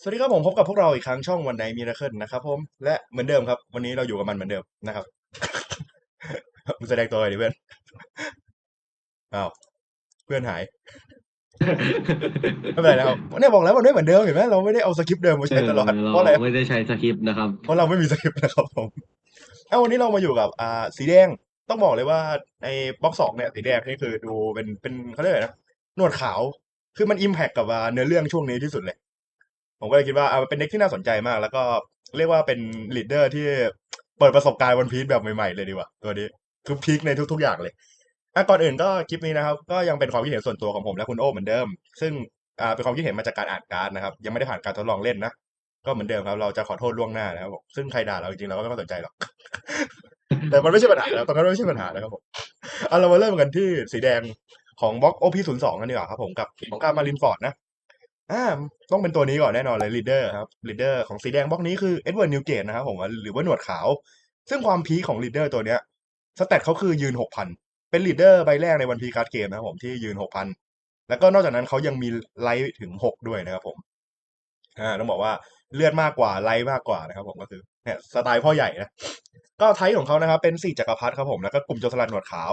สวัสดีครับผมพบกับพวกเราอีกครั้งช่องวันไ i มีนาเคิลนะครับผมและเหมือนเดิมครับ วันนี้เราอยู่กับมันเหมือนเดิมนะครับ มึงแสดงตัวเลยดิเพื่อนอ้าวเพื่อนหาย ไม่เป็นไรนะครับเนี่ยบอกแล้วมันไม่เหมือนเดิมเห็นไหมเราไม่ได้เอาสคริปต์เดิมมาใช้ตลอดเออเพราะอะไรเราไม่ได้ใช้สคริปต์นะครับเพราะเราไม่มีสคริปต์นะครับผมเอ้าวันนี้เรามาอยู่กับอ่าสีแดงต้องบอกเลยว่าในบล็อกสองเนี่ยสีแดงนี่คือดูเป็นเป็นเขาเรียกอะไรนะหนวดขาว คือมันอิมแพคกับอ่าเนื้อเรื่องช่วงนี้ที่สุดเลย ผมก็เลยคิดว่าอ่าเป็นเด็กที่น่าสนใจมาก แล้วก็เรียกว่าเป็นลีดเดอร์ที่เปิดประสบการณ์วันพีซแบบใหม่ๆเลยดีกว่าตัวนี้คือพีคในทุก ๆ อย่างเลยอะก่อนอื่นก็คลิปนี้นะครับ ก็ยังเป็นความคิดเห็นส่วนตัวของผมและคุณโอ้เหมือนเดิม ซึ่งอ่าเป็นความคิดเห็นมาจากการอ่านการ์ดนะครับ ยังไม่ได้ผ่านการทดลองเล่นนะก็เหมือนเดิมครับเราจะขอโทษล่วงหน้านะครับผมซึ่งใครด่าเราจริงๆเราก็ไม่ค่อยสนใจหรอก แต่มันไม่ใช่ปัญหาแล้วตอนนั้นไม่ใช่ปัญหานะครับผมเอาเรามาเริ่มกันที่สีแดงของบล็อก OP 0 2กันดีกว่าครับผมกับของการมารินฟอร์ดนะ อ่าต้องเป็นตัวนี้ก่อนแน่นอนเลยลีดเดอร์ครับลีดเดอร์ของสีแดงบล็อกนี้คือเอ็ดเวิร์ดนิวเกตนะครับผมหรือว่าหนวดขาว ซึ่งความพีของลีดเดอร์ตัวเนี้ยสเตตเขาคือยืนหกพันเป็นลีดเดอร์ใบแรกในวันพีการ์ดเกมนะครับผมที่ยืนหกพันแล้วก็นอกจากนั้นเขายังมีไลท์ถึงหกด้วยนะครับผมอ่าต้องบอกว่าเลือดมากกว่าไลท์มากกว่านะครับผมก็คือเนี่ยสไตล์พ่อใหญ่นะก็ไทป์ของเขานะครับเป็นสี่จักรพรรดิครับผมแล้วก็กลุ่มโจรสลัดหนวดขาว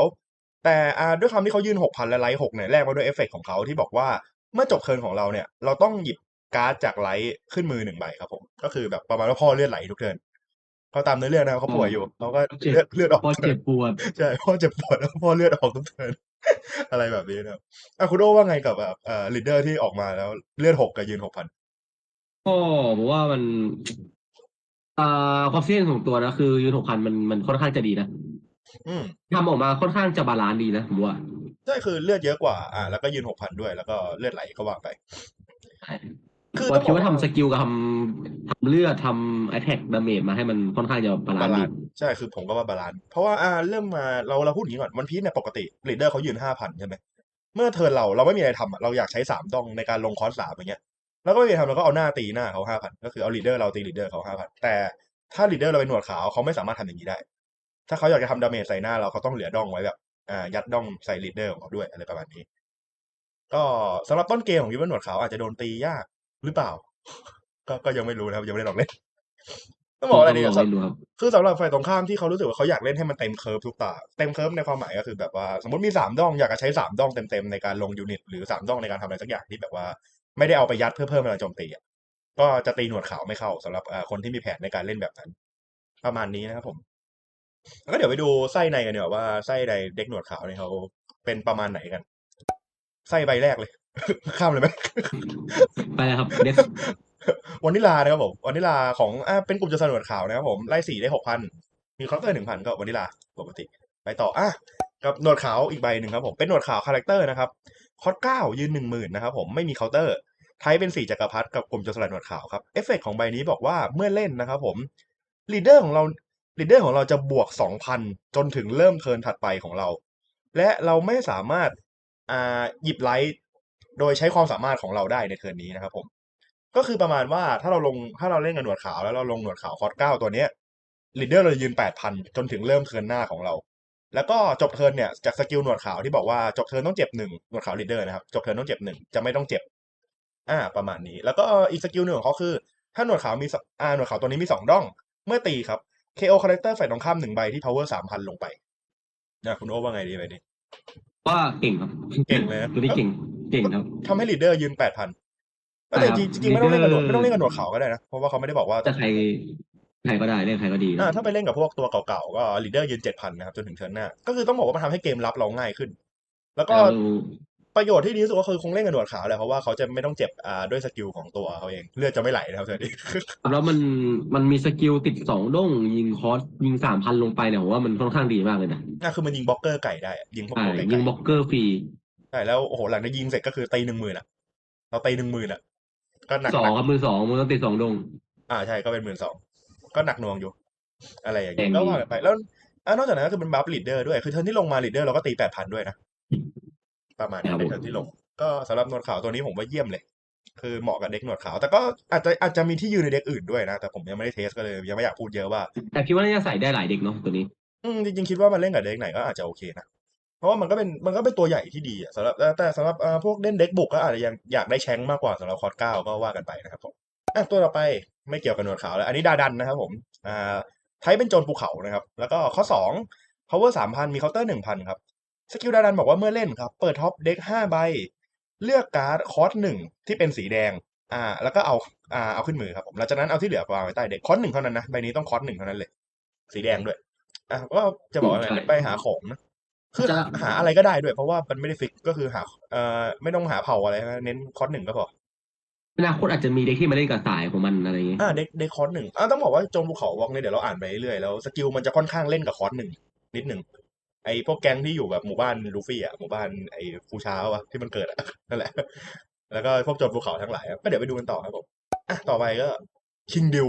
แต่อ่าด้วยความที่เขายืนหกพันและไลท์หกเนี่ยแลกมาด้วยเอฟเฟกต์ของเขาที่บอกว่า เมื่อจบเทิร์นของเราเนี่ย เราต้องหยิบการ์ดจากไลท์ขึ้นมือหนึ่งใบครับผม ก็คือแบบประมาณว่าพ่อเลือดไหลทุกเทิร์นเขาตามเนื้อเรื่องนะครับเขาป่วยอยู่เขาก็เจ็บเลือดเลือดออกพอเจ็บปวดใช่พ่อเจ็บปวดแล้วพ่อเลือดออกทุกเทิร์นอะไรแบบนี้นะครับอะคุณโอว่าไงกับแบบเอ่อลีดเดอร์ที่ออกมาแล้วเลือดหกกับยืนหกพันก็ผมว่ามันอ่าความเสี่ยงของตัวนะคือยูนหกพันมันมันค่อนข้างจะดีนะ อืมทำออกมาค่อนข้างจะบาลานซ์ดีนะผมว่าใช่คือเลือดเยอะกว่า อ่า แล้วก็ยืนหกพันด้วย แล้วก็เลือดไหลก็ว่าไป คือว่าต้องคิดบอกว่าทำสกิลกับทำทำเลือดทำไอแท็กดาเมจมาให้มันค่อนข้างจะบาลาบานซ์ลาดีนซ์ใช่คือผมก็ว่าบาลานซ์เพราะว่าอ่าเริ่มมาเราเราพูดอย่างนี้ก่อนวันพีซเนี่ยปกติลีดเดอร์เขายืนห้าพันใช่ไหมเมื่อเทิร์นเราเราไม่มีอะไรทำอะเราอยากใช้สามดองในการลงคอร์สสามอย่างเงี้ยแล้วก็ไม่มีอะไรทำเราก็เอาหน้าตีหน้าเขาห้าพันก็คือเอาลีดเดอร์เราตีลีดเดอร์เขาห้าพันแต่ถ้าลีดเดอร์เราเป็นหนวดขาวเขาไม่สามารถทำอย่างนี้ได้ ถ้าเขาอยากจะทำดาเมจใส่หน้าเราเขาต้องเหลือดองไว้แบบอ่ายัดดองใส่ลีดเดอร์ของเขาด้วยอะไรประมาณนี้ ก็สำหรับต้นเกมของยูเวนหนวดขาวอาจจะโดนตียากหรือเปล่า ก็ก็ยังไม่รู้นะครับยังไม่ได้ลองเล่นต้องบอกอะไรดีต้อะงลองเล่นดูครับคือสำหรับฝ่ายตรงข้ามที่เขารู้สึกว่าเขาอยากเล่นให้มันเต็มเคิร์ฟทุกตาเต็มเคิร์ฟในความหมายก็คือแบบว่า สมมติมีสามดองอยากจะใช้สามดองเต็มๆในการลงยูนิต หรือสามดองในการทำอะไรสักอย่างที่แบบว่า ไม่ได้เอาไปยัดเพื่อเพิ่มพลังโจมตีอะก็จะตีหนวดขาวไม่เข้าสำหรับอ่าคนที่มีแผนในการเล่นแบบนั้น ประมาณนี้นะครับผม แล้วก็เดี๋ยวไปดูไส้ในกันดีกว่าว่าไส้ในเด็กหนวดขาวเนี่ยเขาเป็นประมาณไหนกัน ไส้ใบแรกเลย ข้ามเลยไหม ไปเลยครับเดสวานิลานะครับผมวานิลาของอ่าเป็นกลุ่มจะสนวดขาวนะครับผมไล่สีได้หกพันมีเคาน์เตอร์หนึ่งพันก็วานิลาปกติ ไปต่ออะกับหนวดขาวอีกใบหนึ่งครับผมเป็นหนวดขาวคาแรคเตอร์นะครับคอร์เก้ายืนหนึ่งหมื่นนะครับผมไม่มีเคาน์เตอร์ไทยเป็นสีจักรพรรดิกับกลุ่มโจรสลัดหนวดขาวครับเอฟเฟกต์ของใบนี้บอกว่าเมื่อเล่นนะครับผมลีดเดอร์ของเรา ลีดเดอร์ของเราจะบวกสองพันจนถึงเริ่มเทิร์นถัดไปของเรา และเราไม่สามารถอ่าหยิบไลท์โดยใช้ความสามารถของเราได้ในเทิร์นนี้นะครับผม ก็คือประมาณว่าถ้าเราลงถ้าเราเล่นกับหนวดขาวแล้วเราลงหนวดขาวคอร์สเก้าตัวเนี้ยลีดเดอร์เราจะยืนแปดพันจนถึงเริ่มเทิร์นหน้าของเรา แล้วก็จบเทิร์นเนี่ยจากสกิลหนวดขาวที่บอกว่าจบเทิร์นต้องเจ็บหนึ่งหนวดขาวลีดเดอร์นะครับจบเทิร์นต้องเจ็บหนึ่งจะไม่ต้องเจ็บอ่าประมาณนี้ แล้วก็อีกสกิลหนึ่งของเขาคือ ถ้าหนวดขาวมีอ่าหนวดขาวตัวนี้มีสองด้องเมื่อตีครับ KO character ฝ่ายตรงข้ามหนึ่งใบที่ power สามพันลงไปนะคุณโอว่าไงดีไปดิว่าเก่งครับเก่งเลยนะตัวนี้เก่งเก่งครับทำให้ลีดเดอร์ยืนแปดพันแต่จริงๆจริงๆไม่ต้องเล่นกับหนวดไม่ต้องเล่นกับหนวดขาวก็ได้นะเพราะว่าเขาไม่ได้บอกว่าถ้าใครใครก็ได้เล่นใครก็ดีนะอ่าถ้าไปเล่นกับพวกตัวเก่าๆก็ลีดเดอร์ยืนเจ็ดพันนะครับจนถึงเทิร์นหน้า ก็คือต้องบอกว่ามันทำให้เกมรับเราง่ายขึ้น แล้วก็เรา ประโยชน์ที่ดีที่สุดก็คือคงเล่นกับหนวดขาวแหละเพราะว่าเขาจะไม่ต้องเจ็บอ่าด้วยสกิลของตัวเขาเองเลือดจะไม่ไหลนะครับเทิร์นนี้แล้วมันมันมีสกิลติดสองด้งยิงคอร์สยิงสามพันลงไปเนี่ยผมว่ามันค่อนข้างดีมากเลยนะอะคือมันยิงบล็อกเกอร์ไก่ได้อะยิงพวกใช่ตัวไก่ยิงบล็อกเกอร์ฟรีใช่แล้วโอ้โหหลังจากยิงเสร็จก็คือตีหนึ่งหมื่นอะเราตีหนึ่งหมื่นอะก็หนักสองครับมือสองมือต้องติดสองดง อ่าใช่ก็เป็นหมื่นสองก็หนักหน่วงอยู่ อะไรอย่างเงี้ยแต่ก็มีว่ากันไปแล้วอ่านอกจากนั้นก็คือมันบัฟลีดเดอร์ด้วยคือเทิร์นที่ลงมาลีดเดอร์เราก็ตีแปดพันด้วยนะ ประมาณนี้ในเทิร์นที่ลง ก็สำหรับหนวดขาวตัวนี้ผมว่าเยี่ยมเลย คือเหมาะกับเด็กหนวดขาว แต่ก็อาจจะอาจจะมีที่ยืนในเด็กอื่นด้วยนะ แต่ผมยังไม่ได้เทสก็เลยยังไม่อยากพูดเยอะว่า แต่คิดว่าน่าจะใส่ได้หลายเด็กเนาะตัวนี้ อืมจริงๆคิดว่ามันเล่นกับเด็กไหนก็อาจจะโอเคนะเพราะว่ามันก็เป็นมันก็เป็นตัวใหญ่ที่ดีอะสำหรับแต่แต่สำหรับเอ่อพวกเล่นเด็กบุกก็อาจจะยังอยากได้แชงค์มากกว่าสำหรับคอร์สเก้าก็ว่ากันไปนะครับผมอะตัวต่อไปไม่เกี่ยวกับหนวดขาวแล้ว อันนี้ดาดันนะครับผมอ่าไทยเป็นโจรภูเขานะครับ แล้วก็ข้อสอง power สามพันมีเคาน์เตอร์หนึ่งพันครับ สกิลดาดันบอกว่าเมื่อเล่นครับ เปิดท็อปเด็กห้าใบ เลือกการ์ดคอร์สหนึ่งที่เป็นสีแดง อ่า แล้วก็เอา อ่า เอาขึ้นมือครับผม หลังจากนั้นเอาที่เหลือวางไว้ใต้เด็กคอร์สหนึ่งเท่านั้นนะ ใบนี้ต้องคอร์สหนึ่งเท่านั้นเลย สีแดงด้วย อะก็จะบอกว่าอะไรไปหาของนะ คือหาหาอะไรก็ได้ด้วย เพราะว่ามันไม่ได้ฟิก ก็คือหา เอ่อ ไม่ต้องหาเผ่าอะไรนะเน้นคอร์สหนึ่งก็พออนาคตอาจจะมีเด็กที่มาเล่นกับสายของมันอะไรอย่างเงี้ยอ่าเด็กเด็กคอร์สหนึ่งอ่าต้องบอกว่าโจมภูเขาวอล์กเนี่ยเดี๋ยวเราอ่านไปเรื่อยๆแล้วสกิลมันจะค่อนข้างเล่นกับคอร์สหนึ่งนิดหนึ่ง ไอ้พวกแก๊งที่อยู่แบบหมู่บ้านลูฟี่อะหมู่บ้านไอ้ฟูช้าวะที่มันเกิดอะนั่นแหละ แล้วก็พวกโจมภูเขาทั้งหลายก็เดี๋ยวไปดูกันต่อครับผมอะต่อไปก็ชิงดิว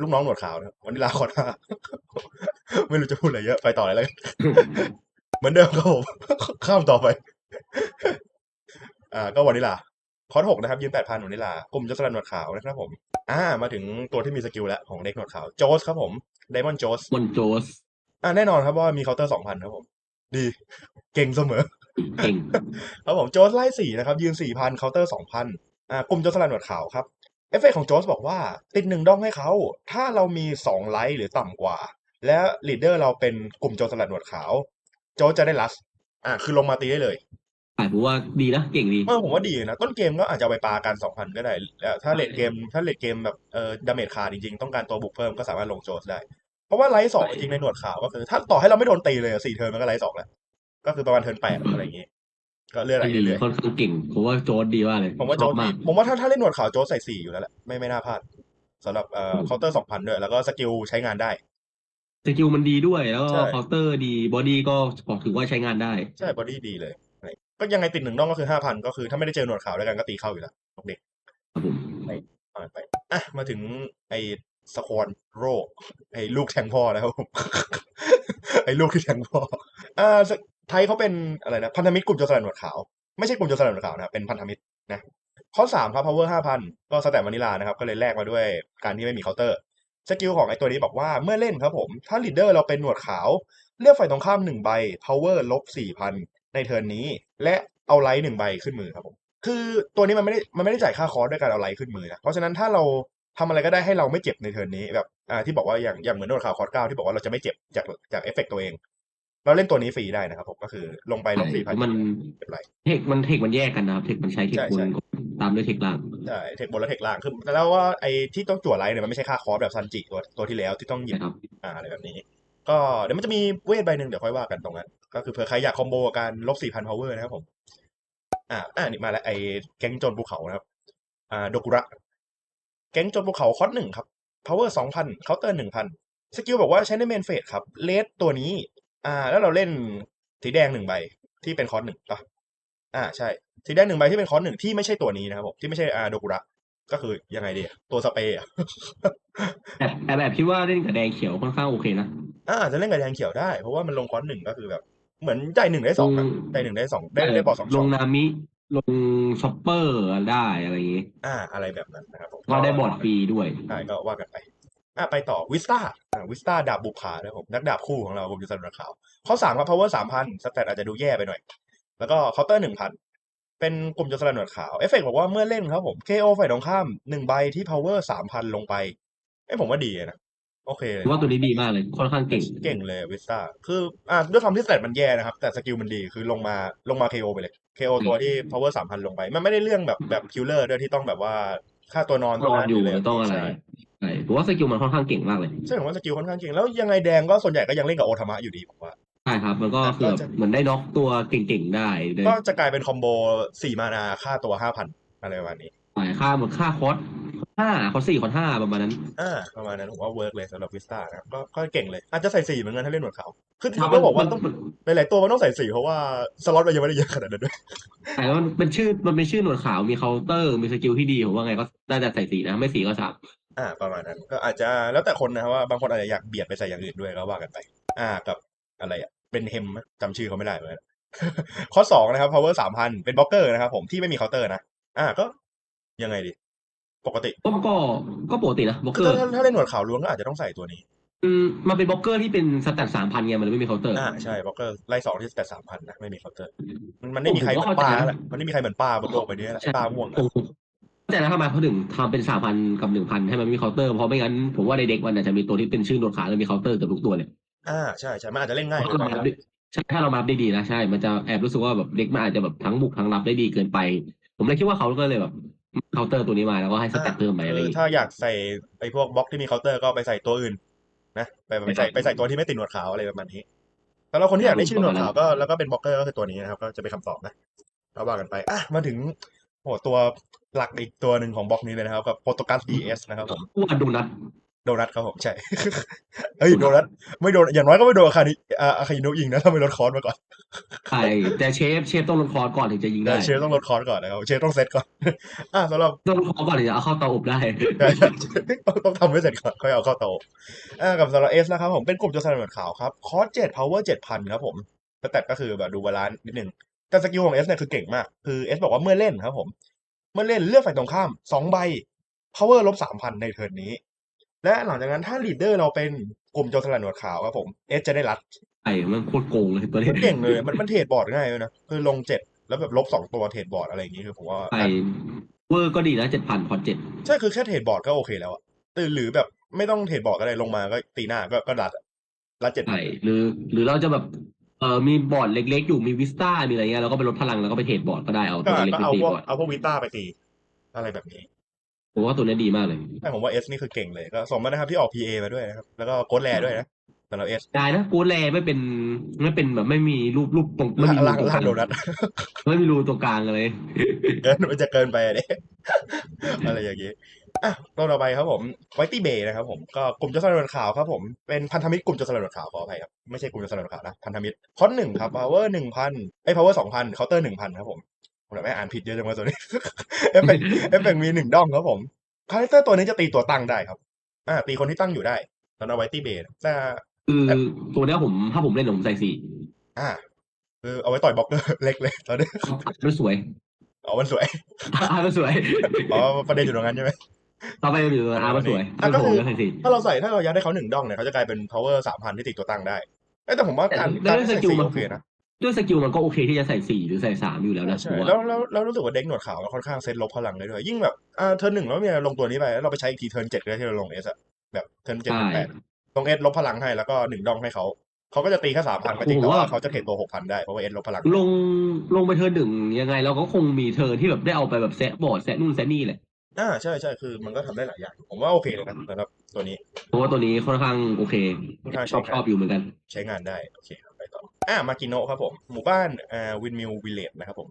ลูกน้องหนวดขาวนะวันนี้ลาคอร์ห้าไม่รู้จะพูดอะไรเยอะไปต่อเลยแล้วกันเหมือนเดิมครับผมข้ามต่อไป อ่า ก็วานิลาคอร์สหกนะครับยืนแปดพันวานิลากลุ่มจะสลัดหนวดขาวนะครับผม อ่า มาถึงตัวที่มีสกิลแล้วของเด็กหนวดขาวโจสครับผมไดมอนด์โจสมอนโจส อ่าแน่นอนครับว่ามีเคาน์เตอร์สองพันครับผม ดี เก่งเสมอ เก่ง ครับผมโจสไล่สี่นะครับ ยืนสี่พันเคาน์เตอร์สองพันอ่ากลุ่มโจสลัดหนวดขาวครับ เอฟเฟกต์ของโจสบอกว่า ติดหนึ่งด้องให้เขา ถ้าเรามีสองไลท์หรือต่ำกว่า และลีดเดอร์เราเป็นกลุ่มโจสลัดหนวดขาว โจสจะได้ลัส อ่าคือลงมาตีได้เลยอ่าผมว่าดีนะเก่งดีเออผมว่าดีนะ ต้นเกมก็อาจจะเอาไปปากันสองพันก็ได้แล้วถ้าเลดเกม ถ้าเลดเกมแบบเอ่อดาเมจขาดจริงๆ ต้องการตัวบุกเพิ่มก็สามารถลงโจสได้ เพราะว่าไลท์สองจริงๆในหนวดขาวก็คือถ้าต่อให้เราไม่โดนตีเลยอะสี่เทิร์นมันก็ไลท์สองแล้วก็คือประมาณเทิร์นแปดอะไรอย่างงี้ก็เลื่อนอะไรดีเรื่อยค่อนข้างเก่งผมว่าโจสดีมากเลยๆผมว่าชโจอบสดีมากผมว่าถ้าถ้าเล่นหนวดขาวโจสใส่สี่อยู่แล้วแหละไม่ไม่น่าพลาดสำหรับเอ่อเคาน์เตอร์สองพันด้วยแล้วก็สกิลใช้งานได้สกิลมันดีด้วยแล้วก็ใช่เคาน์เตอร์ดีบอดี้ก็ถือว่าใช้งานได้ใช่บอดี้ดีเลยก็ยังไงติดหนึ่งด้องก็คือห้าพันก็คือถ้าไม่ได้เจอหนวดขาวด้วยกันก็ตีเข้าอยู่แล้วพวกเด็กครับผมผ่านไปอะมาถึงไอ้ สควอนโรไอ้ลูกแทงพ่อนะครับผมไอ้ลูกที่แทงพ่ออ่าไทยเขาเป็นอะไรนะพันธมิตรกลุ่มโจรสลัดหนวดขาว ไม่ใช่กลุ่มโจรสลัดหนวดขาวนะครับเป็นพันธมิตรนะข้อสามครับ power ห้าพันก็สแตทวานิลานะครับ ก็เลยแลกมาด้วยการที่ไม่มีเคาน์เตอร์สกิลของไอ้ตัวนี้บอกว่าเมื่อเล่นครับผม ถ้าลีดเดอร์เราเป็นหนวดขาว เลือกฝ่ายตรงข้ามหนึ่งใบ power ลบสี่พันในเทิร์นนี้ และเอาไลท์หนึ่งใบขึ้นมือครับผมคือตัวนี้มันไม่ได้มันไม่ได้จ่ายค่าคอร์สด้วยการเอาไลท์ขึ้นมือนะเพราะฉะนั้นถ้าเรา ทำอะไรก็ได้ให้เราไม่เจ็บในเทิร์นนี้แบบอ่าที่บอกว่าอย่างอย่างเหมือนโดนข่าวคอร์สเก้าที่บอกว่าเราจะไม่เจ็บจากจากเอฟเฟกตัวเอง เราเล่นตัวนี้ฟรีได้นะครับผมก็คือลงไปลบสี่พันมันเป็นไรเทคมันเทคมันแยกกันนะครับเทคมันใช้เทคใช่บนใช่ตามด้วยเทคล่างใช่เทคบนและเทคล่างคือแล้วว่าไอ้ที่ต้องจั่วไลท์เนี่ยมันไม่ใช่ค่าคอร์สแบบซันจิตัวตัวที่แล้วที่ต้องหยิบนะครับอ่าอะไรแบบนี้ ก็เดี๋ยวมันจะมีเวทใบหนึ่งเดี๋ยวค่อยว่ากันตรงนั้นก็คือเผื่อใครอยากคอมโบกับการลบสี่พันพาวเวอร์นะครับผมอ่าอ่านี่มาแล้วไอ้แก๊งโจรภูเขานะครับ อ่าโดกุระ แก๊งโจรภูเขาคอร์สหนึ่งครับพาวเวอร์สองพันเคาน์เตอร์หนึ่งพันสกิลบอกว่าใช้ในเมนเฟสครับเลสตัวนี้ อ่า แล้วเราเล่นสีแดงหนึ่งใบที่เป็นคอร์สหนึ่งป่ะอ่าใช่สีแดงหนึ่งใบที่เป็นคอร์สหนึ่งที่ไม่ใช่ตัวนี้นะครับผมที่ไม่ใช่อ่าโดกุระก็คือยังไงดีอะตัวสเปรย์อะแต่แต่แบบคิดว่าเล่นกับแดงเขียวค่อนข้างโอเคนะอ่าอาจจะเล่นกับแดงเขียวได้เพราะว่ามันลงคอนหนึ่งก็คือแบบ เหมือนใจหนึ่งได้สองอะลงใจหนึ่งได้สองได้ได้บอลสองลสองงนามิ ลงช็อปเปอร์ได้อะไรอย่างงี้ อ่า อะไรแบบนั้นนะครับผมก็ได้บอร์ดฟรีด้วยใช่ก็ว่ากันไปอ่าไปต่อวิสตาอ่าวิสตาดาบบุกผานะครับผมนักดาบคู่ของเราผมอยู่สันขาวข้อสามครับ power สามพันสแตทอาจจะดูแย่ไปหน่อย แล้วก็เคาน์เตอร์หนึ่งพันเป็นกลุ่มโจรสลัดหนวดขาวเอฟเฟกบอกว่าเมื่อเล่นครับผม KO ฝ่ายตรงข้ามหนึ่งใบที่ power สามพันลงไปเอ้ยผมว่าดีนะ โอเคเลยว่าตัวนี้ดีมากเลย ค่อนข้างเก่ง เก่งเลยวิสตาคืออ่าด้วยความที่สเตตมันแย่นะครับ แต่สกิลมันดีคือลงมาลงมา KO ไปเลย KO ตัวที่ power สามพันลงไป มันไม่ได้เรื่องแบบแบบคิลเลอร์ด้วยที่ต้องแบบว่าค่าตัวนอนนอนอยู่เลยต้องอะไรใช่ใช่ผมว่าสกิลมันค่อนข้างเก่งมากเลยใช่ผมว่าสกิลค่อนข้างเก่งแล้วยังไงแดงก็ส่วนใหญ่ก็ยังเล่นกับโอทามะอยู่ดีผมว่าใช่ครับ มันก็อะคือก็แบบจะเหมือนได้น็อกตัวเก่งๆได้เลยก็จะกลายเป็นคอมโบสี่มานาค่าตัวห้าพันอะไรประมาณนี้ฝ่ายค่าเหมือนค่าคอส ห้าคอสสี่คอสห้าประมาณนั้น อ่าประมาณนั้นผมว่าเวิร์กเลยสำหรับวิสตานะครับก็ก็เก่งเลย อาจจะใส่สี่เหมือนกันถ้าเล่นหนวดขาวคือจริงๆต้องบอกว่าต้องมันหลายๆตัวมันต้องใส่สี่เพราะว่าสล็อตมันยังไม่ได้เยอะขนาดนั้นด้วยแต่ว่ามันเป็นชื่อมันเป็นชื่อหนวดขาวมีเคาน์เตอร์มีสกิลที่ดีผมว่าไงก็น่าจะใส่สีนะไม่สีก็สามอ่า ประมาณนั้น ก็อาจจะแล้วแต่คนนะครับว่าบางคนอาจจะอยากเบียดไปใส่อย่างอื่นด้วยก็ว่ากันไป อ่ากับอะไรอะเป็นเฮมไหมจำชื่อเขาไม่ได้เหมือนกันข้อสองนะครับ power สามพันเป็นบล็อกเกอร์นะครับผมที่ไม่มีเคาน์เตอร์นะอ่าก็ยังไงดี ปกติก็ก็ก็ปกตินะบล็อกคืเกออร์ถ้าถ้าเล่นหนวดขาวล้วนก็อาจจะต้องใส่ตัวนี้อืมมันเป็นบล็อกเกอร์ที่เป็นสแตทสามพันไงมันเลยไม่มีเคาน์เตอร์อ่าใช่บล็อกเกอร์ไล่สองที่แต่สามพันนะไม่มีเคาน์เตอร์มันมันไม่มีใครเหผมมืก็อนเข้าใจป้านะแหละมันไม่มีใครเหมือนป้าบนโลกใบนี้แหละใช่ป้าม่วงอะผมแต่แล้วทำไมเขาถึงทำเป็นสามพันกับหนึ่งพันให้มันมีเคาน์เตอร์เพราะไม่งั้นผมว่าในเด็กมันอาจจะมีตัวที่เป็นชื่อหนวดขาวแล้วมีเคาน์เตอร์เกือบทุกตัวเลยอ่าใช่ใช่มันอาจจะเล่นง่ายถ้าเกินเราไปมานะได้ใช่ถ้าเรามาได้ดีนะใช่ มันจะแอบรู้สึกว่าแบบเด็กมันอาจจะแบบทั้งบุกทั้งรับได้ดีเกินไป ผมเลยคิดว่าเขาก็เลยแบบ เคาน์เตอร์ตัวนี้มาแล้วก็ให้สแต็กเพิ่มไปอะไรอคืย่างองี้ ถ้าอยากใส่ไอ้พวกบล็อกที่มีเคาน์เตอร์ก็ไปใส่ตัวอื่น นะไปไปใส่ไปไปใส่ใส่ตัวที่ไม่ติดหนวดขาวอะไรประมาณนี้สำหรับคนที่อยากได้ชื่อหนวดขาวก็แล้วก็เป็นบล็อกเกอร์ก็คือตัวนี้นะครับก็จะเป็นคำตอบนะเราว่ากันไปอะมาถึงโอ้ตัวหลักอีกตัวหนึ่งของบล็อกนี้เลยนะครับกับโปรโตกัส DS นะครับผมอ้วนดูนัด โดนัทครับผมใช่เฮ้ยโดนัทไม่โดนอย่างน้อยก็ไม่โดนอาคานิอ่าอาคาอินุยิงนะถ้าไม่ลดคอร์สมาก่อนใช่แต่เชฟเชฟต้องลดคอร์สก่อนถึงจะยิงแต่ได้เชฟต้องลดคอร์สก่อนนะครับเชฟต้องเซตก่อนอะสำหรับต้องลดคอร์สก่อนถึงจะเอาเข้าเตาอบได้ใช่ใช่ต้องต้องทำให้เสร็จก่อนค่อยเอาเข้าโตะอ่ากับสำหรับเอสนะครับผมเป็นกลุ่มโจรสลัดเหมือนขาวครับคอร์สเจ็ดพาวเวอร์เจ็ดพันครับผมสแตทก็คือแบบดูบาลานซ์นิดนึงแต่สกิลของเอสเนี่ยคือเก่งมากคือเอสบอกว่าเมื่อเล่นครับผม เมื่อเล่นเลือกฝ่ายตรงข้ามสองใบพาวเวอร์ลบสามพันในเทิร์นนี้ และหลังจากนั้นถ้าลีดเดอร์เราเป็นกลุ่มโจรสลัดหนวดขาวครับผมเอสจะได้รัดไอ้มันโคตรโกงเลยตัวนี้เก่งเลยมันมันเทรดบอร์ดง่ายเลยนะคือลงเจ็ดแล้วแบบลบสองตัวเทรดบอร์ดอะไรอย่างงี้คือผมว่าไอ้เวอร์ก็ดีนะเจ็ดพันพอเจ็ดใช่คือแค่เทรดบอร์ดก็โอเคแล้วอะแต่หรือแบบไม่ต้องเทรดบอร์ดก็ได้ลงมาก็ตีหน้าก็ก็รัดอะรัดเจ็ดใช่หรือ หรือเราจะแบบเออมีบอร์ดเล็กๆ อยู่มีวิสตามีอะไรเงี้ยเราก็ไปลดพลังแล้วก็ไปเทรดบอร์ดก็ได้เอาก็ตัวเล็กก็ไปเอาตีพวกบอร์ดเอาพวกวิต้าไปตีอะไรแบบนี้ ผมว่าตัวนี้ดีมากเลยแต่ผมว่าเอสนี่คือเก่งเลยก็สมมานะครับที่ออก PA มาด้วยนะครับ แล้วก็โค้ดแรด้วยนะสำหรับเอสได้นะกูแลไม่เป็นไม่เป็นแบบไม่มีรูปรูปตรงไม่มีรูล่างตรงกล่าลางงโดนัทไม่มีรูตรงกลางเลยเกินมันจะเกินไปอะเด้อะไรอย่างงี้อะตัวต่อไปครับผมไวตี้เบย์นะครับผมก็กลุ่มเจ้าสลัดขาวครับผมเป็นพันธมิตรกลุ่มเจ้าสลัดขาวขออภัยครับไม่ใช่กลุ่มเจ้าสลัดขาวนะพันธมิตรคอนหนึ่งครับพาวเวอร์หนึ่งพันไอ้พาวเวอร์สองพันเคาน์เตอร์หนึ่งพันครับผม ผมแบบไม่อ่านผิดเยอะจังวะตัวนี้เอฟเฟกต์เอฟเฟกต์มีหนึ่งด้อมครับผมคาแรคเตอร์ตัวนี้จะตีตัวตั้งได้ครับ อ่า ตีคนที่ตั้งอยู่ได้สำหรับไวตี้เบย์แต่คือตัวเนี้ยผมถ้าผมเล่นผมใส่สี่อ่าคือเอาไว้ต่อยบล็อกเกอร์เล็กเลยตอนนี้มันสวยอ๋อมันสวยอ่ามันสวยอ๋อประเด็นอยู่ตรงนั้นใช่ไหมต่อไปอยู่อ่ามันสวยอะก็ผมคือก็ใส่สี่ถ้าเราใส่ถ้าเรายัดให้เขาหนึ่งด้องเนี่ยเขาจะกลายเป็น power สามพันที่ติดตัวตั้งได้เอ้ยแต่ผมว่าการแต่การด้วยสใส่กิลสี่มันโอเคนะ ด้วยสกิลมันก็โอเคที่จะใส่สี่หรือใส่สามอยู่แล้วนะผใช่มว่าแล้วแล้วแล้วรู้สึกว่าเด็กหนวดขาวมันค่อนข้างเซตลบพลังได้ด้วย ยิ่งแบบอ่าเทิร์นหนึ่งแล้วมีอะไรลงตัวนี้ไปแล้วเราไปใช้อีกทีเทิร์นเจ็ดก็ได้ที่เราลงเอสอะแบบเทิร์นเจ็ดใช่แปดลงเอสลบพลังให้แล้วก็หนึ่งด้องให้เขาเขาก็จะตีแค่สามพันก็จริงโอ้แต่โหว่าว่าเขาจะเทรดตัวหกพันได้เพราะว่าเอสลบพลัง ลงลงไปเทิร์นหนึ่งยังไง เราก็คงมีเทิร์นที่แบบได้เอาไปแบบแซะบอร์ดแซะนู่นแซะนี่แหละอ่าใช่ใช่คือมันก็ทำได้หลายอย่าง ผมว่าโอเคเลยนะสำหรับตัวนี้เพราะว่าตัวนี้ค่อนข้างโอเคค่อนข้างชอบใช้ชอบอยู่เหมือนกัน ใช้งานได้โอเคครับไป ต่ออ่ามากิโนะครับผม หมู่บ้านอ่าวินมิลวิลเลจนะครับผม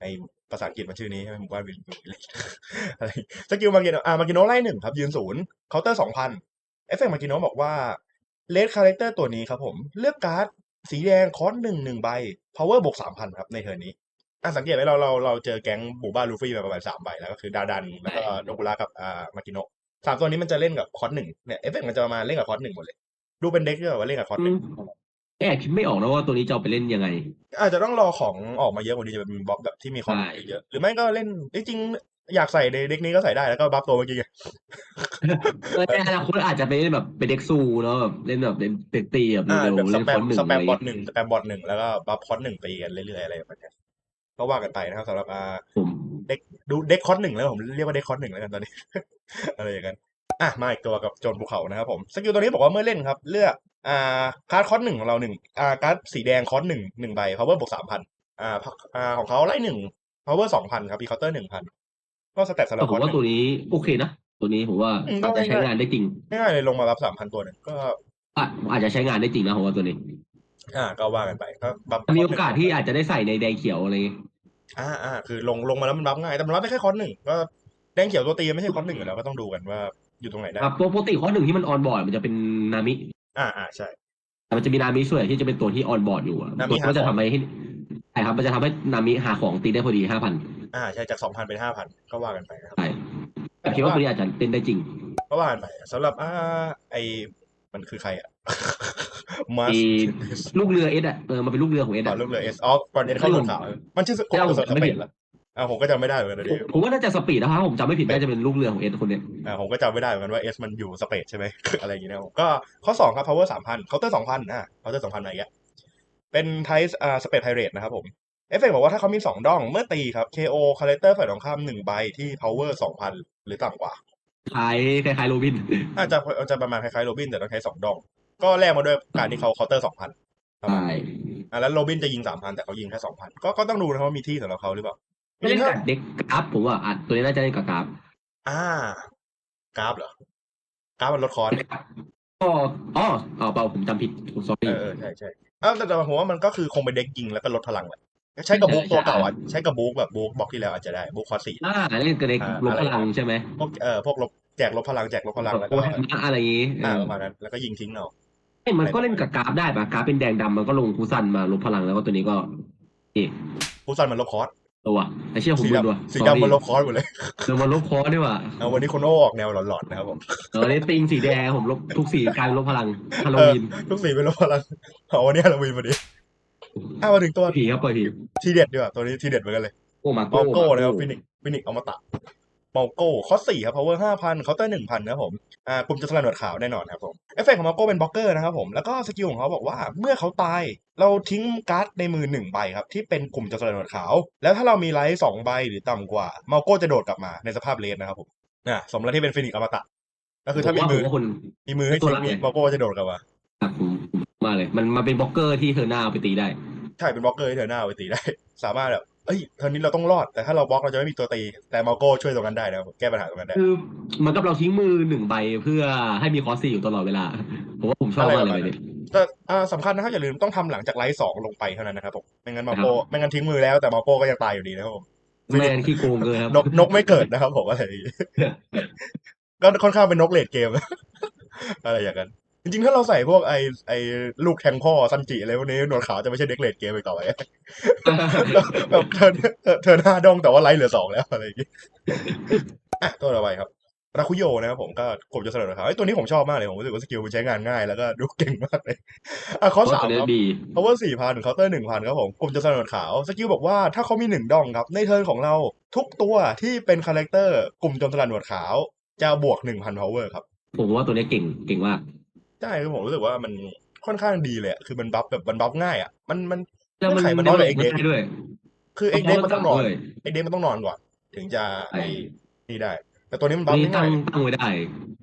ไอภาษาอังกฤษมันชื่อนี้ใช่ไหมหมู่บ้านวินมิลวิลเลจอะไรสกิลมากิโนอ่ามากิโนไล่หนึ่งครับ ยืนศูนย์เคาน์เตอร์สองพันเอฟเฟกต์มากิโนบอกว่าเลดคาแรคเตอร์ตัวนี้ครับผม เลือกการ์ดสีแดงคอสหนึ่งหนึ่งใบ power บวกสามพันครับในเทิร์นนี้อะสังเกตไหมเราเราเราเจอแก๊งหมู่บ้านลูฟี่มาประมาณสามใบแล้วก็คือดาดัน แล้วก็โดกุระกับอ่ามากิโนสามตัวนี้มันจะเล่นกับคอสหนึ่งเนี่ยเอฟเฟกต์มันจะมาเล่นกับคอสหนึ่งหมดเลย ดูเป็นเด็กที่แบบว่าเล่นกับคอสหนึ่ง แอบคิดไม่ออกนะว่าตัวนี้จะเอาไปเล่นยังไง อาจจะต้องรอของออกมาเยอะกว่านี้จะเป็นบล็อกแบบที่มีคอนใช่เยอะ หรือไม่ก็เล่นจริงๆอยากใส่ในเด็กนี้ก็ใส่ได้แล้วก็บัฟตัวเมื่อกี้ไงเออในอนาคตอาจจะไปเล่นแบบเป็นเด็กซูเนาะแบบเล่นแบบเล่นเด็กตีแบบอ่าเร็วแบบๆสเล่นแปคมนหนึ่งสอะแปไรมบอทหนึ่งสแปมบอทหนึ่งแล้วก็บัฟคอนหนึ่งตีกันเรื่อยๆอะไรแบบเนี้ยก็ว่ากันไปนะครับสำหรับอ่าผมเด็กดูเด็กคอนหนึ่งแล้วผมเรียกว่าเด็กคอนหนึ่งแล้วกันตอนนี้ อะไรอย่างนั้น อะมาอีกตัวกับโจรภูเขานะครับผมสกิลตัวนี้บอกว่าเมื่อเล่นครับ เลือกอ่าการ์ดคอนหนึ่งของเราหนึ่งอ่าการ์ดสีแดงคอนหนึ่งหนึ่งใบ power บวกสามพันอ่าอ่าของเขาไล่หนึ่ง power สองพันครับพีเคาน์เตอร์หนึ่งพันก็สแตทสำหรัแต่บผคอมนหว่านึ่งตัวนี้โอเคนะ ตัวนี้ผมว่าอืมก็อาจจะใช้ง่ายๆงานได้จริงง่ายๆเลยลงมารับสามพันตัวหนึ่งก็อะอาจจะใช้งานได้จริงนะผมว่าตัวนี้ อ่าก็ว่ากันไปก็บัฟมีโอกาสที่อาจจะได้ใส่ในแดงเขียวอะไรอย่างเงี้ยอ่าอ่าคือลงลงมาแล้วมันบัฟง่ายแต่มันบัฟได้แค่คอนหนึ่งก็แดงเขียวตัวตีไม่ใช่คอนหนึ่งอยู่แล้วก็ต้องดูกันว่า อยู่ตรงไหนได้ครับปกติข้อหนึ่งที่มันออนบอร์ดมันจะเป็นนามิอ่าอ่าใช่ แต่มันจะมีนามิส่วนใหญ่ที่จะเป็นตัวที่ออนบอร์ดอยู่อะนามิตัวก็จะหาของทำให้ใช่ครับมันจะทำให้นามิหาของตีได้พอดีห้าพันอ่าใช่จากสองพันเป็นห้าพันก็ว่ากันไปนะครับ ใช่แต่คิดว่าตัวนี้อาจจะเล่นได้จริงก็ว่ากันไปสำหรับอ่าไอมันคือใครอะ มาไอ้สลูกเรือเอสอะเออมันเป็นลูกเรือของเอสต่ออะเรื่องเลยเอสออฟก่อนเอสเข้าลงขาวมันชื่อโคที่เราสสไม่เปผินดแล้วอ่าผมก็จำไม่ได้เหมือนกันนะผมดิผมว่าน่าจะสปีดนะครับผมจำไม่ผิดน่าจะเป็นลูกเรือของเอสคนเนี้ยอ่าผมก็จำไม่ได้เหมือนกันว่าเอสมันอยู่สเปซใช่ไหม อะไรอย่างเงี้ยนะผมก็ข้อสองครับ power สามพันเคาน์เตอร์สองพันอ่าเคาน์เตอร์สองพันอะไรเงี้ยเป็นไทส์อ่าสเปซไพเรตนะครับผมเอฟเฟกต์บอกว่าถ้าเขามีสองดองเมื่อตีครับ KO คาแรคเตอร์ฝ่ายตรงข้ามหนึ่งใบที่ power สองพันหรือต่ำกว่าคล้ายคล้ายๆโรบินอาจจะอาจจะประมาณคล้ายๆโรบินแต่ต้องใช้สองดอง ก็แลกมาด้วยการที่เขาเคาน์เตอร์สองพันใช่อะแล้วโรบินจะยิงสามพันแต่เขายิงแค่สองพันก็ก็ต้องดูนะครับว่ามีที่สำหรับเขาหรือเปล่าไม่ เล่นกับเด็กกราฟผมว่าอะตัวนี้น่าจะเล่นกับกราฟอ่ากราฟเหรอกราฟมันลดคอร์สก็อ๋อเอาเปล่าผมจำผิดผมสอเอรี่อเออใช่ใช่อ้าวแต่แต่ผมว่ามันก็คือคงเป็นเด็กยิงแล้วก็ลดพลังแหละใช้กับบุ๊กตัวเก่าอะใช้กับบุ๊กแบบบุ๊กบล็อกที่แล้วอาจจะได้บุ๊กคอร์สสี่อ่าเล่นกับเด็กอ่าลบพลังใช่ไหมพวกเอ่อพวกลบแจกลบพลังแจกลบพลังแล้วโอ้ก็ยมาอะไรอย่างงี้เออ่าอประมาณนั้นแล้วก็ยิงทิ้งเอาเอ้ยมันก็เล่นกับกราฟได้ปะกราฟเป็นแดงดำมันก็ลงคูซันมาลบพลังแล้วก็ตัวนี้ก็เอ๊ะผู้ซันมันลบคอร์ส ตัวแต่เชื่อผมสีดูด้วยดำสีดำมันลบคอร์สหมดเลยเดี๋ยวมันลบคอร์สด้วยว่ะเอาวันนี้โคโน่ออกแนวหลอนๆนะครับผมเออนี่ติงสีแดงผมลบทุกสีกลายเป็นลบพลังฮาโลวีนทุกสีเป็นลบพลังเอาวันนี้ฮาโลวีนพอดีอะมาถึงตัวผีครับเปิดผีทีเด็ดดีกว่าตัวนี้ทีเด็ดเหมือนกันเลยโอ้มาเมาโก้โก้นะครับฟินิกฟินิกเอามาตะเมาโก้คอสสี่ครับ power ห้าพันเคาน์เตอร์หนึ่งพันนะครับผมอ่ากลุ่มจะสลัดหนวดขาวแน่นอนครับผมเอฟเฟกต์ของเมาโก้เป็นบล็อกเกอร์นะครับผมแล้วก็สกิลของเขาบอกว่าเมื่อเขาตาย เราทิ้งการ์ดในมือหนึ่งใบครับที่เป็นกลุ่มจะสลัดหนวดขาว แล้วถ้าเรามีไลท์สองใบหรือต่ำกว่าเมาโก้จะโดดกลับมาในสภาพเลนนะครับผมอ่าสมแล้วที่เป็นฟินิกอมตะก็คือถ้ามีมือผมว่าคนมีมือให้ตัวทิ้งละเนี่ยเมาโก้จะโดดกลับมาครับผมมาเลย มันมาเป็นบล็อกเกอร์ที่เธอหน้าเอาไปตีได้ ใช่เป็นบล็อกเกอร์ที่เธอหน้าเอาไปตีได้ สามารถแบบ เอ้ยเทอร์นนี้เราต้องรอดแต่ถ้าเราบล็อกเราจะไม่มีตัวตี แต่เมาโก้ช่วยตรงนั้นได้นะครับแก้ปัญหาตรงนั้นได้คือเหมือนกับเราทิ้งมือหนึ่งใบเพื่อให้มีคอสซี่อยู่ตลอดเวลาผมว่าผมชอบมากเลยใบนี้แต่อ่าสำคัญนะครับอย่าลืมต้องทำหลังจากไลฟ์สองลงไปเท่านั้นนะครับผมไม่งั้นมาโก้ครับไม่งั้นทิ้งมือแล้วแต่มาโก้ก็ยังตายอยู่ดีนะครับผมแมนขี้โกงเกินครับนกนกไม่เกิดนะครับผมอะไรอย่างงี้ก็ค่อนข้างเป็นนกเลดเกมอะไรอย่างนั้น จริงๆ ถ้าเราใส่พวกไอไอลูกแทงพ่อซันจิอะไรพวกนี้หนวดขาวจะไม่ใช่เด็กเลดเกมอีกต่อไปแบบเทิร์นเทิร์นห้าดองแต่ว่าไลท์เหลือสองแล้วอะไรอย่างงี้อะตัวต่อไปครับราคุโยนะครับผมก็กบจะเสนอครับไอ้ยตัวนี้ผมชอบมากเลยผมรู้สึกว่าสกิลมันใช้งานง่ายแล้วก็ดูเก่งมากเลยอะข้อเพราะสามตัวนี้ครับดี power สี่พันเคาน์เตอร์หนึ่งพันครับผมกลุ่มจะสนดขาวสกิลบอกว่าถ้าเขามีหนึ่งดองครับในเทิร์นของเราทุกตัวที่เป็นคาแรคเตอร์กลุ่มโจมสลัดหนวดขาว จะบวกหนึ่งพัน power ครับผมว่าตัวนี้เก่งเก่งมาก ใช่คือผมรู้สึกว่ามันค่อนข้างดีเลยอะคือมันบัฟแบบมันบัฟง่ายอะมันมันแล้วมันไขมันน้อยกว่าเด็เอ็กกเด็กได้ด้วย คือเอ็กเด็กมันต้องนอนด้วยเอ็กเด็กมันต้องนอนก่อน ถึงจะใช่ไอ้นี่ได้ แต่ตัวนี้มันบัฟนี่ตั้ง่างยตั้งไว้ได้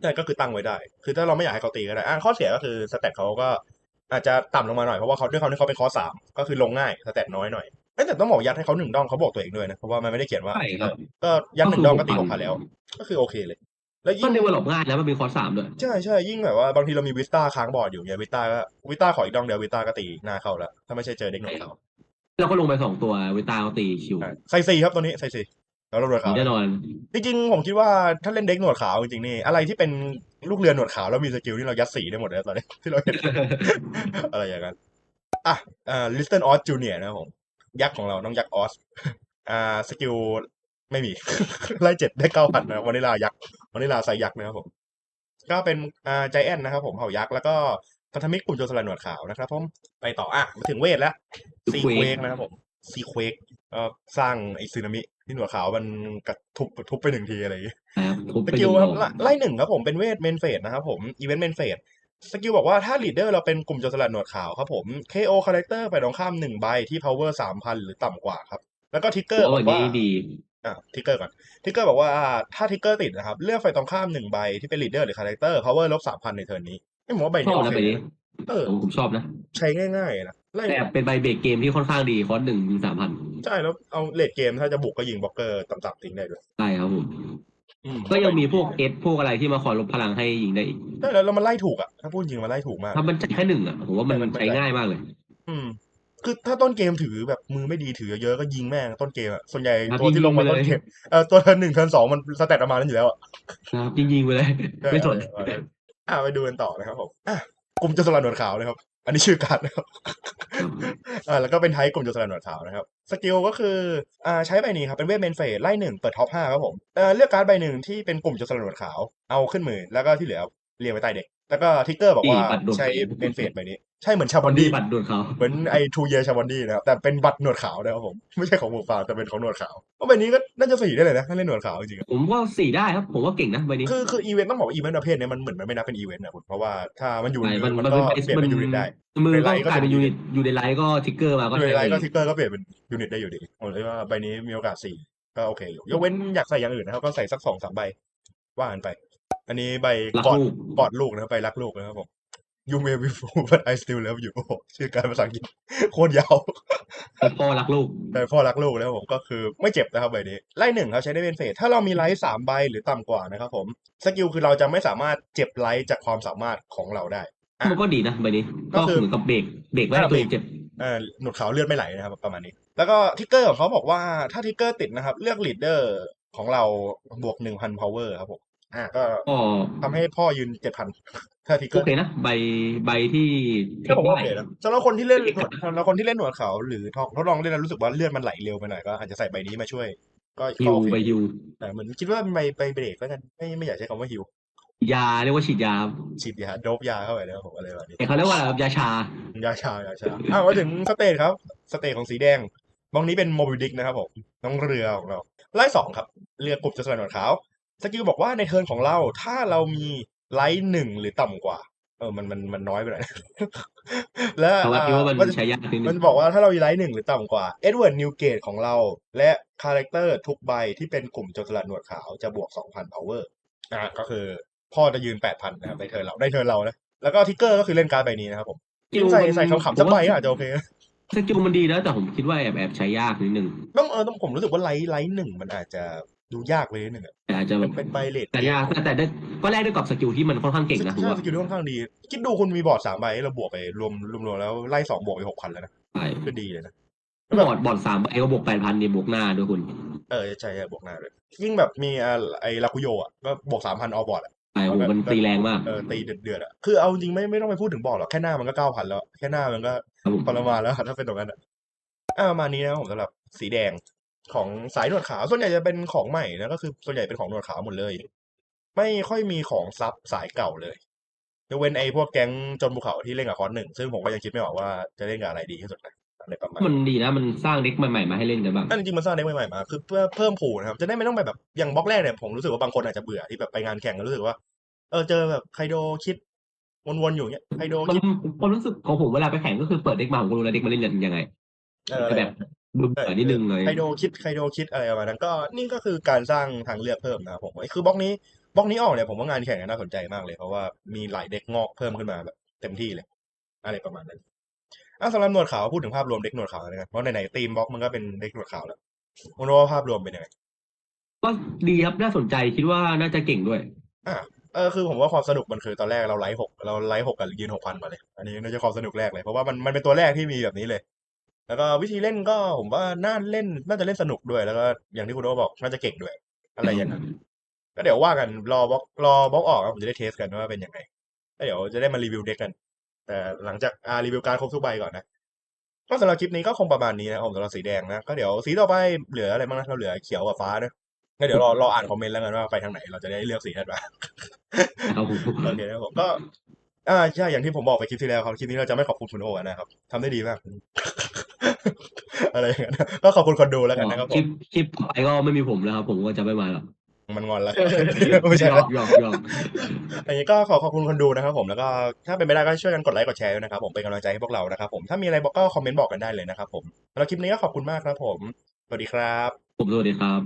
ใช่ก็คือตั้งไว้ได้ คือถ้าเราไม่อยากให้เขาตีก็ได้อะข้อเสียก็คือสเตตเขาก็ อาจจะต่ำลงมาหน่อยเพราะว่าเขาด้วยเขาที่เขาเป็นข้อสามก็คือลงง่ายสเตตน้อยหน่อยเอ้ยแต่ต้องบอกยัดให้เขาหนึ่งดองเขาบอกตัวเองด้วยนะเพราะว่ามันไม่ได้เขียนว่าใช่ครับก็ยัดหนึ่งดองก็ตีก็หคืกอพันแล้ว ก็คือโอเคเลย แล้วยิ่ก็ง เดเวลลอปง่ายแล้วมันเป็นคอร์สสามด้วย ใช่ใช่ยิ่งแบบว่าบางทีเรามีวิสตาค้างบอร์ดอยู่เนี่ยวิสตาก็วิสตาขออีกดองเดียววิสตาก็ตีหน้าเข้าแล้ว ถ้าไม่ใช่เจอเด็กหน่อยเขาเราก็ลงไปสองตัวเวตาเขาตีชิวใช่ใส่สี่ครับตัวนี้ใส่สี่แล้วเราหนวดดีขาวแน่นอน จริงๆผมคิดว่าถ้าเล่นเด็กหนวดขาวจริงๆนี่อะไรที่เป็นลูกเรือหนวดขาวแล้วมีสกิลที่เรายัดสีได้หมดเลยตอนนี้ที่เราเห็น อะไรอย่างนั้นอะอ่าลิสเทนออสจูเนียนะครับผม ยักษ์ของเราน้องยักษ์ออส อ่าสกิลไม่มี ไล่เจ็ดได้เก้าพันนะวานิลายักษ์ วานิลาใส่ยักษ์นะครับผม ก็เป็นอ่าใจแอนนะครับผมเผ่ายักษ์แล้วก็พันธมิตรกลุ่มโจรสลัดหนวดขาวนะครับผมไปต่ออะมาถึงเวทแล้วซีเควกนะครับผมซีเควกก็สร้างไอซึนามิที่หนวดขาวมันกระทุบทุบไปหนึ่งทีอะไรอย่างงี้ครับทุบสไปกิลหคนึ่รับงไล่ไล่หนึ่งครับผมเป็นเวทเมนเฟสนะครับผมอีเวนต์เมนเฟสสกิลบอกว่าถ้าลีดเดอร์เราเป็นกลุ่มโจรสลัดหนวดขาวครับผม KO คาแรคเตอร์ไปตรงข้ามหนึ่งใบที่ power สามพันหรือต่ำกว่าครับ แล้วก็ทิกเกอร์โอ้บวัอนกว่านี้ดี อะทิกเกอร์ก่อนทิกเกอร์บอกว่าถ้าทิกเกอร์ติดนะครับ เลือกไฟตรงข้ามหนึ่งใบที่เป็นลีดเดอร์หรือคาแรคเตอร์ power ลบสามพันในเทิร์นนี้ไม่ผมว่าใบชนี้อบโอนะเคไปนี้เออผมผมชอบนะ ใช้ง่ายๆนะไล่แต่เป็นใบเบรกเกมที่ค่อนข้างดีคอร์สหนึ่งยิงสามพันใช่แล้วเอาเลดเกมถ้าจะบุกก็ยิงบล็อกเกอร์ต่ำๆทิ้งได้ด้วยใช่ครับผม อืมก็ยังมีพวกเอสพวกอะไรที่มาคอยลบพลังให้ยิงได้อีก ใช่แล้วแล้วมันไล่ถูกอะถ้าพูดจริงมันไล่ถูกมาก ถ้ามันแค่หนึ่งอะผมว่ามันใช้ง่ายมากเลย อืม คือถ้าต้นเกมถือแบบมือไม่ดีถือเยอะๆก็ยิงแม่งต้นเกมอะส่วนใหญ่ครับตัวที่ลงมายิงไปต้นเลยเกมเออตัวเทิร์นหนึ่งเทิร์นสองมันสแตทประมาณนั้นอยู่แล้วอะครับยิงยิงๆไปเลย ไม่สน เออเอออะไปดูกันต่อนะครับผมอะกลุ่มโจรสลัดหนวดขาวนะครับ อันนี้ชื่อการดนะครับ อ่าแล้วก็เป็นไทป์กลุ่มโจรสลัดหนวดขาวนะครับสกิลก็คืออ่าใช้ใบนี้ครับเป็นเวทเมนเฟสไล่หนึ่งเปิดท็อปห้าครับผมเอ่อเลือกการ์ดใบหนึ่งที่เป็นกลุ่มโจรสลัดหนวดขาวเอาขึ้นมือแล้วก็ที่เหลือ เรียงไว้ใต้เด็ก แล้วก็ทิกเกอร์บอกว่าอีบัตรโดนใช้เกมเมนเฟสใบนี้ ใช่เหมือนชาคบอนนที่ดี้บัตรด่วนเขาเหมือนไอ้ทูเยชาบอนดี้นะครับ แต่เป็นบัตรหนวดขาวนะครับผม ไม่ใช่ของหมูป่าแต่เป็นของหนวดขาวเพราะใบนี้ก็น่าจะสี่ได้เลยนะถ้าเล่นหนวดขาวจริงๆอะผมว่าสี่ได้ครับ ผมว่าเก่งนะใบนี้ คือคืออีเวนต์ต้องบอกว่าอีเวนต์ประเภทเนี้ยมันเหมือนมันไม่นับเป็นอีเวนต์นะคุณเพราะว่าถ้ามันอยู่ใช่ในมันมันมันก็เป็นเปลี่ยนเป็นยูนิตได้ มือในก็ไลน์ก็กลายเป็นจะมียูนิตอยู่ในไลน์ก็ทิกเกอร์มาก็โดยใช้ไลน์ก็ได้ทิกเกอร์ก็เปลี่ยนเป็นยูนิตได้อยู่ดีผมเลยว่าใบนี้มีโอกาสสี่ก็โอเคอยู่ยกเว้นอยากใส่อย่างอื่นนะครับก็ใส่สักสองสามใบว่ากันไป อันนี้ใบรักกอดลูกกอดลูกนะครับใบรักลูกนะครับผม You may be fool but I still love you โอ้โหชื่อการภาษาอังกฤษโคตรยาวพ่อรักลูกแต่พ่อรักลูกแล้วผมก็คือไม่เจ็บนะครับใบนี้ไล่หนึ่งเขาใช้ได้เป็นเฟสถ้าเรามีไลท์สามใบหรือต่ำกว่านะครับผมสกิลคือเราจะไม่สามารถเจ็บไลท์จากความสามารถของเราได้อะมันก็ดีนะใบนี้ก็ก็คือเหมือนกับเบรกเบรกไว้ให้ตัวเองเจ็บเอ่อหนวดขาวเลือดไม่ไหลนะครับประมาณนี้ แล้วก็ทิกเกอร์ของเขาบอกว่าถ้าทิกเกอร์ติดนะครับ เลือกลีดเดอร์ของเราบวกหนึ่งพันพาวเวอร์ครับผม อ่าก็ก็ทำให้พ่อยืนเจ็ดพันถ้าทิกเกโออร์เคนะ ใบใบที่เทก็คผมว่าได้โอเคนะสำหรับคนที่เล่นหนวดสำหรับคนที่เล่นหนวดขาวหรือทองทดลองเล่นแล้วรู้สึกว่าเลือดมันไหลเร็วไปหน่อยก็อาจจะใส่ใบนี้มาช่วย ก็ฮิก็วโอเคใบฮิวแต่เหมือนคิดว่าใบใบเบรกแล้วกันไม่ไม่อยากใช้คำว่าฮิวยาเรียกว่าฉีดยาครับฉีดยาโดบยาเข้าไปแล้วผมอะไรแบบนี้ แต่เขาเรียกว่าอะไรครับยาชา ยาชายาชาอะมาถึงสเตทครับ สเตทของสีแดงบองนี้เป็นโมบิดิกนะครับผม น้องเรือของเรา ไล่สองครับ เรือกลุ่มจะสลันหนวดขาว สกิลบอกว่าในเทิร์นของเราถ้าเรามีไลท์หนึ่งหรือต่ำกว่า เออมันมันมันน้อยไปหน่อยและเพราะว่าคิดว่ามันมันใช้ยากนิดนึมันงบอกว่าถ้าเรามีไลท์หนึ่งหรือต่ำกว่าเอ็ดเวิร์ดนิวเกตของเรา และคาแรคเตอร์ทุกใบที่เป็นกลุ่มโจรสลัดหนวดขาวจะบวก2,000 power อะก็คือพ่อจะยืน8,000นะครับในเทิร์นเราในเทิร์นเรานะแล้วก็ทิกเกอร์ก็คือเล่นการ์ดใบนี้นะครับผมใส่ใส่ขำๆสักใบก็อาจจะโอเคสกิลมันดีนะแต่ผมคิดว่าแอบแอบใช้ยากนิดนึงต้องเออต้องผมรู้สึกว่าไลท์ไลท์หนึ่งมันอาจจะ ดูยากไปนิดนึงอะแต่อาจจะแบมันบเป็นใบเลดแต่ยากแต่แต่ได้ก็แลกด้วยกับสกิลที่มันค่อนข้างเก่งนะผมใช่ว่าสกิลที่ค่อนข้างดี คิดดูคุณมีบอร์ดสามใบเราบวกไปรวมรวมรวมแล้วไล่สองบวกไปหกพันแล้วนะใช่ก็ดีเลยนะบอร์ดบอร์ดสามใบก็บวกแปดพันเนี่ยบวกหน้าด้วยคุณ เออใช่ใช่บวกหน้าเลยยิ่งแบบมีอ่าไอ้ลาคุโยอะก็บวกสามพันออบอร์ดอะใช่โหมันตีแรงมากเออตีเดือดเดือดๆอะคือเอาจริงไม่ไม่ต้องไปพูดถึงบอร์ดหรอกแค่หน้ามันก็เก้าพันแล้ว แค่หน้ามันก็ครับผมทรมานแล้วอะถ้าเป็นตรงนั้นอะอ่าประมาณนี้นะครับผมสำหรับสีแดง ของสายหนวดขาวส่วนใหญ่จะเป็นของใหม่นะก็คือส่วนใหญ่เป็นของหนวดขาวหมดเลย ไม่ค่อยมีของซับสายเก่าเลยยกเว้นไอ้พวกแก๊งจนภูเขาที่เล่นกับคอนหนึ่งซึ่งผมก็ยังคิดไม่ออกว่าจะเล่นกับอะไรดีที่สุดนะอะไรประมาณมันดีนะมันสร้างเด็กใหม่ๆมาให้เล่นกันบ้างนั่นจริงๆมันสร้างเด็กใหม่ๆมาคือเพื่อเพิ่มผูนะครับจะได้ไม่ต้องไปแบบอย่างบล็อกแรกเนี่ยผมรู้สึกว่าบางคนอาจจะเบื่อที่แบบไปงานแข่งแล้วรู้สึกว่าเออเจอแบบไคโดคิดวนๆอยู่เงี้ยไคโดมันคิดความรู้สึกของผมเวลาไปแข่งก็คือเปิดเด็กมาผมก็รู้แล้วเด็กมาเล่นกันยังไงเออจะแบบ เบื่อๆนิดนึงเลย ไคโดคิดไคโดคิดอะไรประมาณนั้นก็นี่ก็คือการสร้างทางเลือกเพิ่มนะครับผมคือบล็อกนี้บล็อกนี้ออกเนี่ยผมว่างานแข่งน่าสนใจมากเลย เพราะว่ามีหลายเด็กงอกเพิ่มขึ้นมาแบบเต็มที่เลย อะไรประมาณนั้นอะสำหรับหนวดขาวพูดถึงภาพรวมเด็กหนวดขาวนะครับเพราะไหนๆทีมบล็อกมันก็เป็นเด็กหนวดขาวแล้วคุณว่าภาพรวมเป็นยังไงก็ดีครับน่าสนใจคิดว่าน่าจะเก่งด้วยอ่าเออคือผมว่าความสนุกมันคือตอนแรกเราไลฟ์หกเราไลฟ์หกกับยืนหกพันมาเลย อันนี้น่าจะความสนุกแรกเลยเพราะว่ามันมันเป็นตัวแรกที่มีแบบนี้เลย แล้วก็วิธีเล่นก็ผมว่าน่าเล่นน่าจะเล่นสนุกด้วยแล้วก็อย่างที่คุณโอบอกน่าจะเก่งด้วย อะไรอย่างนั้นก็เดี๋ยวว่ากันรอบล็อกรอบล็อกออกครับผมจะได้เทสกันว่าเป็นยังไงแล้วเดี๋ยวจะได้มารีวิวเด็กกัน แต่หลังจากอ่ารีวิวการดครบทุกใบก่อนนะก็สำหรับคลิปนี้ก็คงประมาณนี้นะผมสำหรับสีแดงนะก็เดี๋ยวสีต่อไปเหลืออะไรบ้างนะเราเหลือเขียวกับฟ้านะก็เดี๋ยวรอรออ่านคอมเมนต์แล้วกันว่าไปทางไหน เราจะได้เลือกสีนั้นมานะครับผมโอเคครับผมก็อ่าใช่อย่างที่ผมบอกไปคลิปที่แล้วครับคลิปนี้เราจะไม่ขอบคุณคุณโอนะครับทำได้ดีมาก อะไรอย่างนั้นก็ขอบคุณคนดูแล้วกันนะครับคผลิมปคลิปต่อไปก็ไม่มีผมแล้วครับผมก็จะไม่มาหรอกมันงอนแล้วไม่ใช่หยแล้อวกหยอกหยอกอย่างนี้ก็ขอขอบคุณคนดูนะครับผมแล้วก็ถ้าเป็นไปได้ก็ช่วยกันกดไลค์กดแชร์ด้วยนะครับผมเป็นกำลังใจให้พวกเรานะครับผมถ้ามีอะไรบอกก็คอมเมนต์บอกกันได้เลยนะครับผมแล้วคลิปนี้ก็ขอบคุณมากครับผมสวัสดีครับ ผมสวัสดีครับ